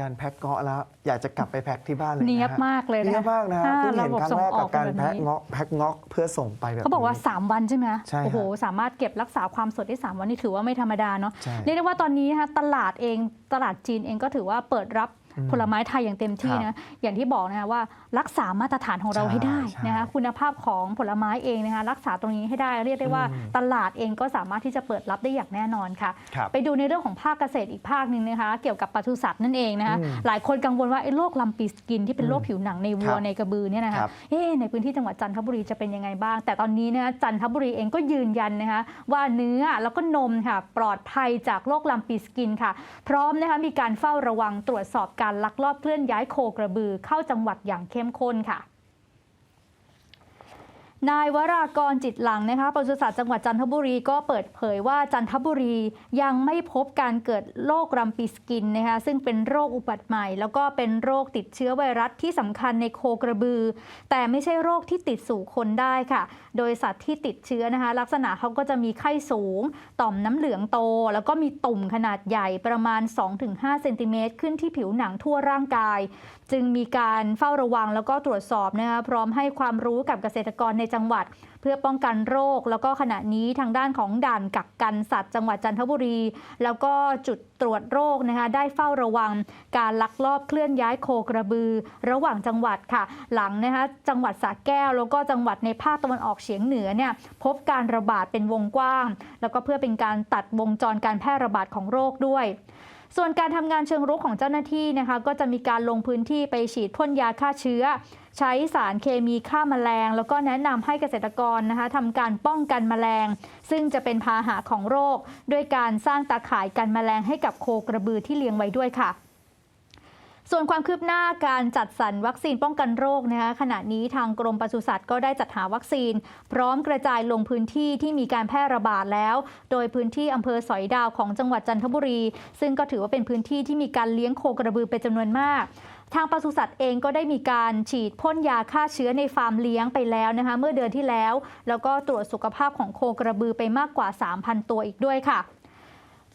การแพ็คเงาะแล้ว อยากจะกลับไปแพ็คที่บ้านเลยะฮะเนียบมากเลยนะเนียบมากนะฮะอ่าเพิ่งเห็นระบบครั้ส่งงแรกอกัอบกการแบบนี้แพ็คเงาะแพ็คเงาะเพื่อส่งไปแบบเขาบอกว่านี้3วันใช่ไหมใช่ครับโอ้โห สามารถเก็บรักษาความสดได้ 3 วันนี่ถือว่าไม่ธรรมดาเนาะ ใช่ เรียกได้ว่าตอนนี้นะคะตลาดเองตลาดจีนเองก็ถือว่าเปิดรับอืม ผลไม้ไทยอย่างเต็มที่นะอย่างที่บอกนะคะว่ารักษามาตรฐานของเราใช่ให้ได้ใช่นะคะคุณภาพของผลไม้เองนะคะรักษาตรงนี้ให้ได้เรียกได้ว่าอืมตลาดเองก็สามารถที่จะเปิดรับได้อย่างแน่นอนค่ะครับไปดูในเรื่องของภาคเกษตรอีกภาคหนึ่งนะคะเกี่ยวกับปศุสัตว์นั่นเองนะคะอืมหลายคนกังวลว่าไอ้โรคลำปีสกินที่เป็นโรคอืมผิวหนังในวัควรับในกระบือเนี่ยนะคะครับเอ๊ะในพื้นที่จังหวัดจันทบุรีจะเป็นยังไงบ้าง แต่ตอนนี้นะคะจันทบุรีเองก็ยืนยันนะคะว่าเนื้อแล้วก็นมค่ะปลอดภัยจากโรคลำปีสกินค่ะ พร้อมนะคะมีการเฝ้าระวังตรวจสอบการลักลอบเคลื่อนย้ายโคกระบือเข้าจังหวัดอย่างเข้มข้นค่ะ นายวรากรจิตหลังนะคะปศุสัตว์จังหวัดจันทบุรีก็เปิดเผยว่าจันทบุรียังไม่พบการเกิดโรครัมปีสกินนะคะซึ่งเป็นโรคอุบัติใหม่ แล้วก็เป็นโรคติดเชื้อไวรัสที่สำคัญในโคกระบือ แต่ไม่ใช่โรคที่ติดสู่คนได้ค่ะ โดยสัตว์ที่ติดเชื้อนะคะลักษณะเขาก็จะมีไข้สูง ต่อมน้ำเหลืองโต แล้วก็มีตุ่มขนาดใหญ่ประมาณ 2-5เซนติเมตรขึ้นที่ผิวหนังทั่วร่างกาย จึงมีการเฝ้าระวังแล้วก็ตรวจสอบนะคะพร้อมให้ความรู้กับเกษตรกรในจัังหวัด เพื่อป้องกันโรค แล้วก็ขณะนี้ทางด้านของด่านกักกันสัตว์ จังหวัดจันทบุรี แล้วก็จุดตรวจโรคนะคะได้เฝ้าระวัง การลักลอบเคลื่อนย้ายโคกระบือ ระหว่างจังหวัดค่ะ หลังนะคะจังหวัดสระแก้ว แล้วก็จังหวัดในภาคตะวันออกเฉียงเหนือเนี่ยพบการระบาดเป็นวงกว้าง แล้วก็เพื่อเป็นการตัดวงจรการแพร่ระบาดของโรคด้วย ส่วนการทำงานเชิงรุกของเจ้าหน้าที่นะคะก็จะมีการลงพื้นที่ไปฉีดพ่นยาฆ่าเชื้อ ใช้สารเคมีฆ่าแมลง แล้วก็แนะนำให้เกษตรกรนะคะทำการป้องกันแมลง ซึ่งจะเป็นพาหะของโรค ด้วยการสร้างตาข่ายกันแมลงให้กับโคกระบือที่เลี้ยงไว้ด้วยค่ะ ส่วนความคืบหน้าการจัดสรรวัคซีนป้องกันโรคนะคะขณะนี้ทางกรมปศุสัตว์ก็ได้จัดหาวัคซีน พร้อมกระจายลงพื้นที่ที่มีการแพร่ระบาดแล้ว โดยพื้นที่อำเภอสอยดาวของจังหวัดจันทบุรี ซึ่งก็ถือว่าเป็นพื้นที่ที่มีการเลี้ยงโคกระบือเป็นจำนวนมากทางปศุสัตว์เองก็ได้มีการฉีดพ่นยาฆ่าเชื้อในฟาร์มเลี้ยงไปแล้วนะคะเมื่อเดือนที่แล้ว แล้วก็ตรวจสุขภาพของโคกระบือไปมากกว่า 3,000 ตัวอีกด้วยค่ะ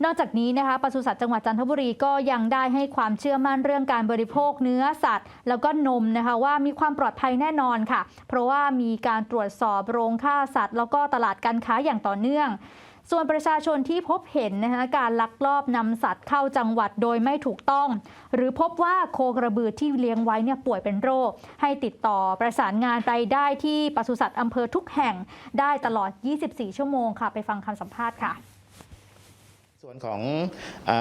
นอกจากนี้นะคะปศุสัตว์จังหวัดจันทบุรีก็ยังได้ให้ความเชื่อมั่นเรื่องการบริโภคเนื้อสัตว์ แล้วก็นมนะคะว่ามีความปลอดภัยแน่นอนค่ะ เพราะว่ามีการตรวจสอบโรงฆ่าสัตว์ แล้วก็ตลาดการค้าอย่างต่อเนื่องส่วนประชาชนที่พบเห็นนะคะการลักลอบนำสัตว์เข้าจังหวัดโดยไม่ถูกต้อง หรือพบว่าโคกระบือที่เลี้ยงไว้เนี่ยป่วยเป็นโรค ให้ติดต่อประสานงานไปได้ที่ปศุสัตว์อำเภอทุกแห่งได้ตลอด 24 ชั่วโมงค่ะ ไปฟังคำสัมภาษณ์ค่ะ ส่วนของอ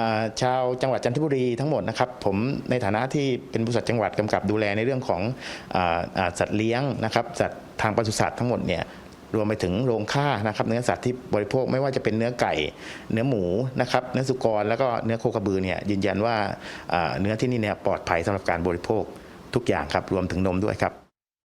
ชาวจังหวัดจันทบุรีทั้งหมดนะครับผมในฐานะที่เป็นบริษัทจังหวัดกำกับดูแลในเรื่องของออสัตว์เลี้ยงนะครับสัตว์ทางปศุสัตว์ทั้งหมดเนี่ยรวมไปถึงโรงฆ่านะครับเนื้อสัตว์ที่บริโภคไม่ว่าจะเป็นเนื้อไก่ เนื้อหมูนะครับเนื้อสุกรแล้วก็เนื้อโคกระบือเนี่ยยืนยันว่าอ่าเนื้อที่นี่เนี่ยปลอดภัยสำหรับการบริโภคทุกอย่างครับรวมถึงนมด้วยครับ